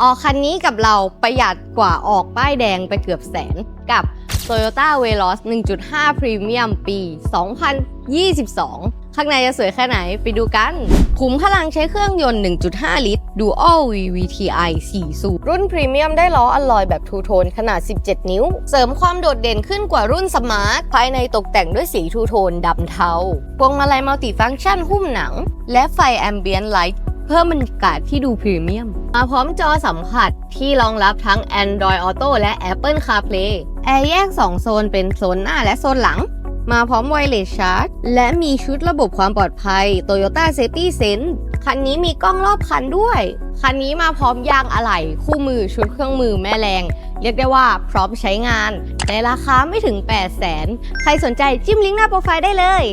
ออกคันนี้กับเราประหยัดกว่าออกป้ายแดงไปเกือบแสนกับ Toyota Veloz 1.5 Premium ปี 2022 ข้างในจะสวยแค่ไหนไปดูกัน ขุมพลังใช้เครื่องยนต์ 1.5 ลิตร Dual VVTi 4 สูบรุ่นพรีเมียมได้ล้ออลลอยแบบทูโทนขนาด 17 นิ้ว เสริมความโดดเด่นขึ้นกว่ารุ่นสมาร์ท ภายในตกแต่งด้วยสีทูโทนดำเทา พวงมาลัยมัลติฟังก์ชันหุ้มหนัง และไฟแอมเบียนไลท์ เพิ่มบรรยากาศที่ดูพรีเมียม มาพร้อมจอสัมผัสที่รองรับทั้ง Android Auto และ Apple CarPlay แอร์แยก 2 โซนเป็นโซนหน้าและโซนหลัง มาพร้อมไวเลสชาร์จและมีชุดระบบความปลอดภัย Toyota Safety Sense คันนี้มีกล้องรอบคันด้วย คันนี้มาพร้อมยางอะไหล่คู่มือชุดเครื่องมือแม่แรง เรียกได้ว่าพร้อมใช้งาน ในราคาไม่ถึง 8 0 0 0 0 0 ใครสนใจจิ้มลิงก์หน้าโปรไฟล์ได้เลย